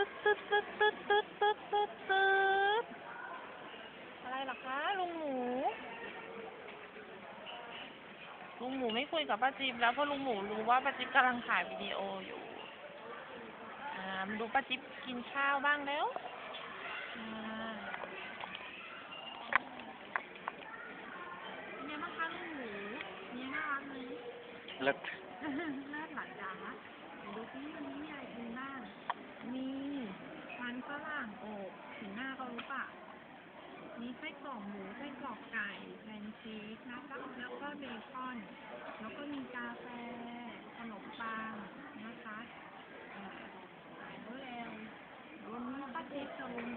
ตึ๊ดตึ๊ดตึ๊ดตึ๊ดตึ๊ดตึ๊ดตึ๊ดตึ๊ดอะไรเหรอคะลุงหมูลุงหมูไม่คุยกับป้าจิ๊บแล้วเพราะลุงหมูรู้ว่าป้าจิ๊บกำลังถ่ายวิดีโออยู่อ่ามาดูป้าจิ๊บกินข้าวบ้างแล้วอ่าเป็นไงบ้างคะลุงหมูเนี่ยน่ารักไหมเลิศเลิศหลายอย่างนะไหนดูซิวันนี้มีอะไรกินบ้าง มีมันฝรั่ งอบถึงหน้าเขารู้ปะมีไส้กรอกหมูไส้กรอกไก่แพนเค้กนะคะแล้วก็เบคอน แล้วก็มีกาแฟ ขนมปังนะคะอ่าขายก็แล้ววันนี้ป้าเจ๊กับลุง